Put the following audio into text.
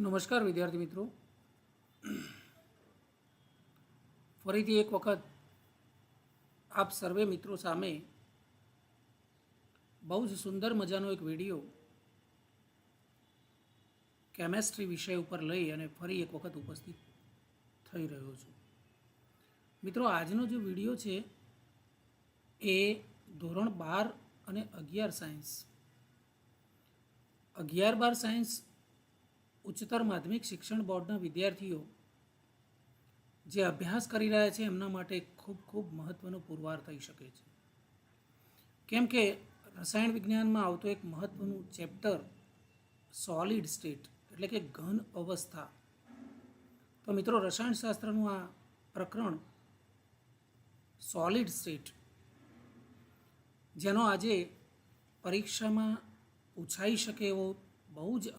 નમસ્કાર, વિદ્યાર્થી મિત્રો. ફરીથી એક વખત આપ સર્વે મિત્રો સામે બહુ જ સુંદર મજાનો એક વીડિયો કેમેસ્ટ્રી વિષય ઉપર લઈ અને ફરી એક વખત ઉપસ્થિત થઈ રહ્યો છું. મિત્રો, આજનો જે વીડિયો છે એ ધોરણ બાર અને અગિયાર સાયન્સ. અગિયાર બાર સાયન્સ ઉચ્ચતર માધ્યમિક શિક્ષણ બોર્ડના વિદ્યાર્થીઓ જે અભ્યાસ કરી રહ્યા છે, એમના માટે ખૂબ ખૂબ મહત્ત્વનો પુરવાર થઈ શકે છે. કેમ કે રસાયણ વિજ્ઞાનમાં આવતો એક મહત્ત્વનું ચેપ્ટર સોલિડ સ્ટેટ એટલે કે ઘન અવસ્થા. તો મિત્રો, રસાયણશાસ્ત્રનું આ પ્રકરણ સોલિડ સ્ટેટ જેનો આજે પરીક્ષામાં પૂછાઈ શકે એવો બહુ જ